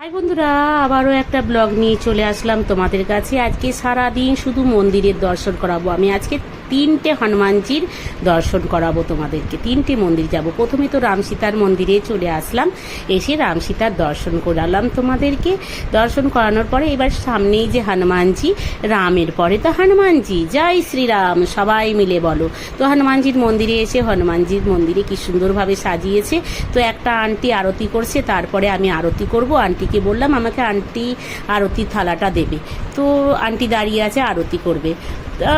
High বন্ধুরা, আবারও একটা ব্লগ নিয়ে চলে আসলাম তোমাদের কাছে। আজকে সারা দিন শুধু মন্দিরের দর্শন করাবো। আমি আজকে তিনটে হনুমানজির দর্শন করাবো তোমাদেরকে। তিনটে মন্দির যাব। প্রথমে তো রাম সীতার মন্দিরে চলে আসলাম। এসে রাম সীতার দর্শন করালাম তোমাদেরকে। দর্শন করানোর পরে এবার সামনেই যে হনুমানজি, রামের পরে তো হনুমানজি। জয় শ্রীরাম, সবাই মিলে বলো। তো হনুমানজির মন্দিরে এসে, হনুমানজির মন্দিরে কি সুন্দরভাবে সাজিয়েছে। তো একটা আন্টি আরতি করছে, তারপরে আমি আরতি করব। আন্টিকে বললাম আমাকে আন্টি আরতি থালাটা দেবে। তো আন্টি দাঁড়িয়ে আছে আরতি করবে। তা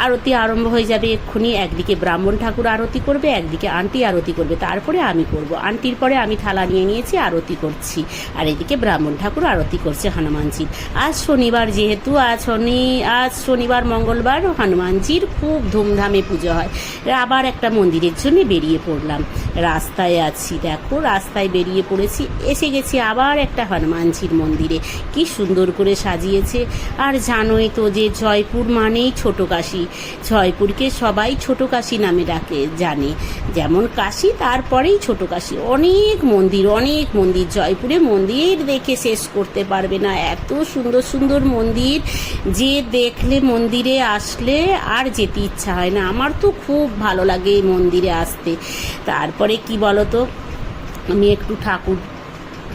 আরতি আরম্ভ হয়ে যাবে এক্ষুনি। একদিকে ব্রাহ্মণ ঠাকুর আরতি করবে, একদিকে আন্টি আরতি করবে। তারপরে আমি করব। আন্টির পরে আমি থালা নিয়ে নিয়েছি, আরতি করছি। আর এদিকে ব্রাহ্মণ ঠাকুর আরতি করছে হনুমানজির। আজ শনিবার যেহেতু, আজ শনি, আজ শনিবার, মঙ্গলবার হনুমানজির খুব ধুমধামে পুজো হয়। আবার একটা মন্দিরের জন্য বেরিয়ে পড়লাম। রাস্তায় আছি, দেখো, রাস্তায় বেরিয়ে পড়েছি। এসে গেছি আবার একটা হনুমানজির মন্দিরে। কি সুন্দর করে সাজিয়েছে। আর জানোই তো যে জয়পুর মানেই ছোট কাশি। জয়পুরকে সবাই ছোট কাশি নামে ডাকে, জানে। যেমন কাশি, তারপরেই ছোট কাশি। অনেক মন্দির অনেক মন্দির। জয়পুরে মন্দির দেখে শেষ করতে পারবে না। এত সুন্দর সুন্দর মন্দির, যে দেখলে মন্দিরে আসলে আর যেতে ইচ্ছা হয় না। আমার তো খুব ভালো লাগে এই মন্দিরে আসতে। তারপরে কি বলতো? আমি একটু ঠাকুর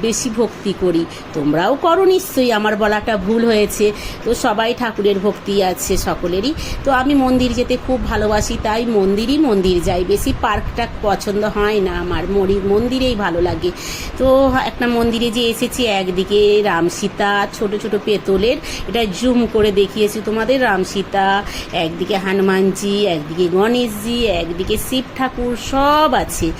বেশি ভক্তি করি। তোমরাও করো নিশ্চয়ই, আমার বলাটা ভুল হয়েছে। তো সবাই ঠাকুরের ভক্তি আছে সকলেরই। তো আমি মন্দির যেতে খুব ভালোবাসি, তাই মন্দিরই মন্দির যাই। বেশি পার্কটা পছন্দ হয় না আমার, মরি, মন্দিরেই ভালো লাগে। তো একটা মন্দিরে যে এসেছি, একদিকে রাম সীতা, ছোট ছোট পেতলের। এটা জুম করে দেখিয়েছি তোমাদের, রাম সীতা, একদিকে হনুমানজি, একদিকে গণেশজি, একদিকে শিব ঠাকুর, সব আছে।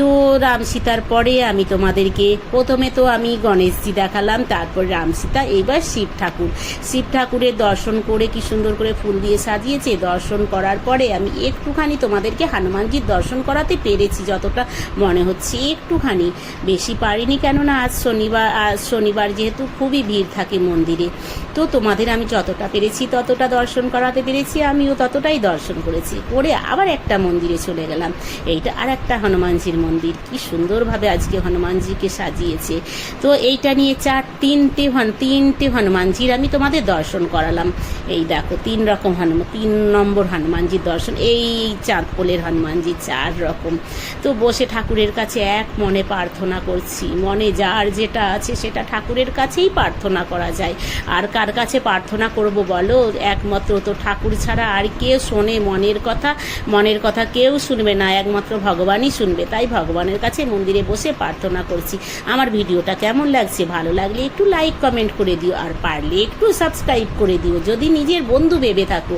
তো রাম সীতার পরে আমি তোমাদেরকে প্রথমে তো আমি গণেশজি দেখালাম, তারপর রাম সীতা এইবার শিব ঠাকুর। শিব ঠাকুরের দর্শন করে কি সুন্দর করে ফুল দিয়ে সাজিয়েছে, দর্শন করার পরে আমি একটুখানি তোমাদেরকে হনুমানজির দর্শন করাতে পেরেছি, যতটা মনে হচ্ছে একটুখানি। বেশি পারিনি কেননা আজ শনিবার আজ শনিবার যেহেতু খুবই ভিড় থাকে মন্দিরে। তো তোমাদের আমি যতটা পেরেছি, ততটা দর্শন করাতে পেরেছি, আমিও ততটাই দর্শন করেছি। করে আবার একটা মন্দিরে চলে গেলাম। এইটা আর একটা হনুমানজির মন্দির, কি সুন্দরভাবে আজকে হনুমানজিকে সাজিয়েছে। তো এইটা নিয়ে চার, তিনটে হন তিনটে হনুমানজির আমি তোমাদের দর্শন করালাম। এই দেখো, তিন রকম হনুমান তিন নম্বর হনুমানজির দর্শন, এই চাঁদপোলের হনুমানজি চার রকম। তো বসে ঠাকুরের কাছে এক মনে প্রার্থনা করছি, মনে যার যেটা আছে সেটা ঠাকুরের কাছেই প্রার্থনা করা যায়। আর কার কাছে প্রার্থনা করব বলো? একমাত্র তো ঠাকুর ছাড়া আর কেউ শোনে মনের কথা মনের কথা কেউ শুনবে না, একমাত্র ভগবানই শুনবে। তাই ভগবানের কাছে মন্দিরে বসে প্রার্থনা করছি। আমার ভিডিওটা কেমন লাগছে, ভালো লাগলে একটু লাইক কমেন্ট করে দিও, আর পারলে একটু সাবস্ক্রাইব করে দিও। যদি নিজের বন্ধু ভেবে থাকো,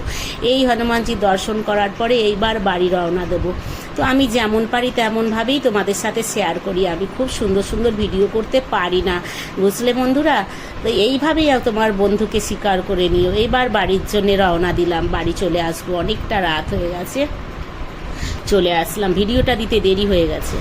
এই হনুমানজির দর্শন করার পরে এইবার বাড়ি রওনা দেবো। তো আমি যেমন পারি তেমনভাবেই তোমাদের সাথে শেয়ার করি। আমি খুব সুন্দর সুন্দর ভিডিও করতে পারি না, বুঝলে বন্ধুরা? তো এইভাবেই তোমার বন্ধুকে স্বীকার করে নিও। এইবার বাড়ির জন্য রওনা দিলাম, বাড়ি চলে আসব। অনেকটা রাত হয়ে গেছে। চলে আসলাম। ভিডিওটা দিতে দেরি হয়ে গেছে।